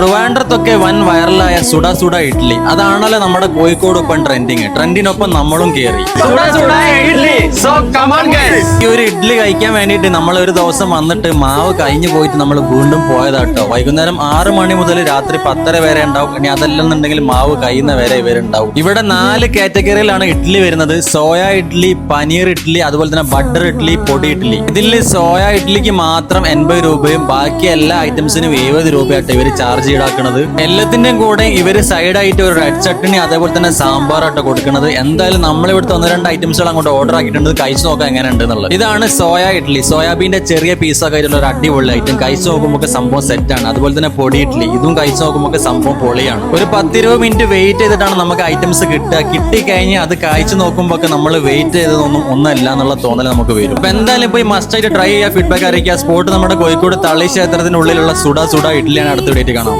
ട്രിവാൻഡ്രത്തൊക്കെ വൻ വൈറലായ സുഡ സുഡ ഇഡ്ഡലി അതാണല്ലോ നമ്മുടെ കോഴിക്കോട് ഒപ്പം ട്രെൻഡിങ് ട്രെൻഡിനൊപ്പം നമ്മളും കേറി. കയറി ഈ ഒരു ഇഡ്ഡലി കഴിക്കാൻ വേണ്ടിയിട്ട് നമ്മൾ ഒരു ദിവസം വന്നിട്ട് മാവ് കഴിഞ്ഞു പോയിട്ട് നമ്മൾ വീണ്ടും പോയതാട്ടോ വൈകുന്നേരം ആറ് മണി മുതൽ രാത്രി പത്തര വരെ ഉണ്ടാവും. ഇനി അതല്ലെന്നുണ്ടെങ്കിൽ മാവ് കഴിയുന്ന വരെ ഇവരുണ്ടാവും. ഇവിടെ നാല് കാറ്റഗറിയിലാണ് ഇഡ്ഡലി വരുന്നത്. സോയ ഇഡ്ഡലി പനീർ ഇഡ്ഡലി അതുപോലെ തന്നെ ബട്ടർ ഇഡ്ഡലി പൊടി ഇഡ്ഡലി. ഇതിൽ സോയ ഇഡ്ഡലിക്ക് മാത്രം എൺപത് രൂപയും ബാക്കി എല്ലാ ഐറ്റംസിനും എഴുപത് രൂപയായിട്ട് ഇവർ ചാർജ് ഈടാക്കുന്നത് എല്ലാത്തിന്റെയും കൂടെ ഇവർ സൈഡായിട്ട് ഒരു റെഡ് ചട്ടണി അതേപോലെ തന്നെ സാമ്പാറാട്ടോ കൊടുക്കുന്നത് എന്തായാലും നമ്മൾ ഇവിടുത്തെ ഒന്ന് രണ്ട് ഐറ്റംസുകൾ അങ്ങോട്ട് ഓർഡർ ആക്കിയിട്ടുണ്ട്. കഴിച്ചു നോക്കാം എങ്ങനെ ഉണ്ട് ഇതാണ് സോയ ഇഡ്ഡലി സോയാബീന്റെ ചെറിയ പീസൊക്കെ ഒരു അടിപൊളി ഐറ്റം കഴിച്ചു നോക്കുമ്പോൾ സംഭവം സെറ്റാണ് അതുപോലെ തന്നെ പൊടി ഇഡ്ഡലി ഇതും കഴിച്ചു നോക്കുമ്പോൾ സംഭവം പൊളിയാണ്. ഒരു പത്തിരുപത് മിനിറ്റ് വെയിറ്റ് ചെയ്തിട്ടാണ് നമുക്ക് ഐറ്റംസ് കിട്ടുക. കിട്ടിക്കഴിഞ്ഞ് അത് കഴിച്ചു നോക്കുമ്പോൾ നമ്മൾ വെയിറ്റ് ചെയ്തതൊന്നും ഒന്നല്ല എന്നുള്ള തോന്നൽ നമുക്ക് വരും. അപ്പൊ എന്തായാലും ഈ മസ്റ്റ് ആയിട്ട് ട്രൈ ചെയ്യുക. ഫീഡ്ബാക്ക് അറിയിക്കുക. സ്പോട്ട് നമ്മുടെ കോഴിക്കോട് തള്ളി ക്ഷേത്രത്തിനുള്ളിലുള്ള സുഡ സുഡ ഇഡ്ഡലിയാണ് അടുത്ത വീട്ടിൽ കാണാം.